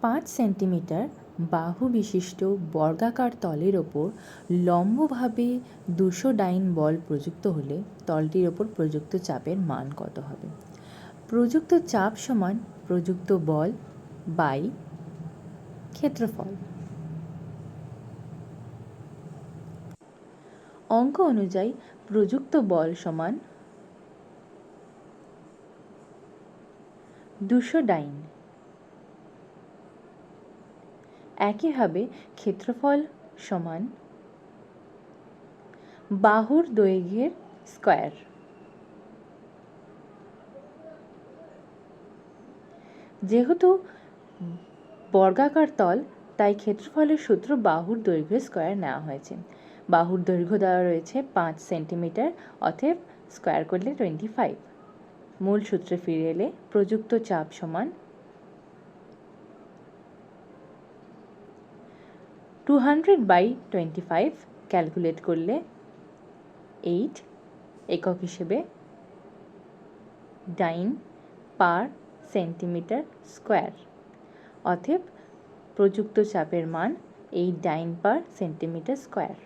পাঁচ সেন্টিমিটার বাহু বিশিষ্ট বর্গাকার তলের ওপর লম্বভাবে দুশো ডাইন বল প্রযুক্ত হলে তলটির ওপর প্রযুক্ত চাপের মান কত হবে? প্রযুক্ত চাপ সমান প্রযুক্ত বল বাই ক্ষেত্রফল। অঙ্ক অনুযায়ী প্রযুক্ত বল সমান দুশো ডাইন। একইভাবে ক্ষেত্রফল সমান বাহুর দৈর্ঘ্যের স্কয়ার। যেহেতু বর্গাকার তল, তাই ক্ষেত্রফলের সূত্র বাহুর দৈর্ঘ্যের স্কয়ার নেওয়া হয়েছে। বাহুর দৈর্ঘ্য দেওয়া রয়েছে পাঁচ সেন্টিমিটার, অতএব স্কয়ার করলে টোয়েন্টি ফাইভ মূল সূত্রে ফিরে এলে প্রযুক্ত চাপ সমান two hundred by twenty five calculate করলে এইট একক হিসেবে ডাইন পার সেন্টিমিটার স্কোয়ার অতএব প্রযুক্ত চাপের মান এই ডাইন পার সেন্টিমিটার স্কোয়ার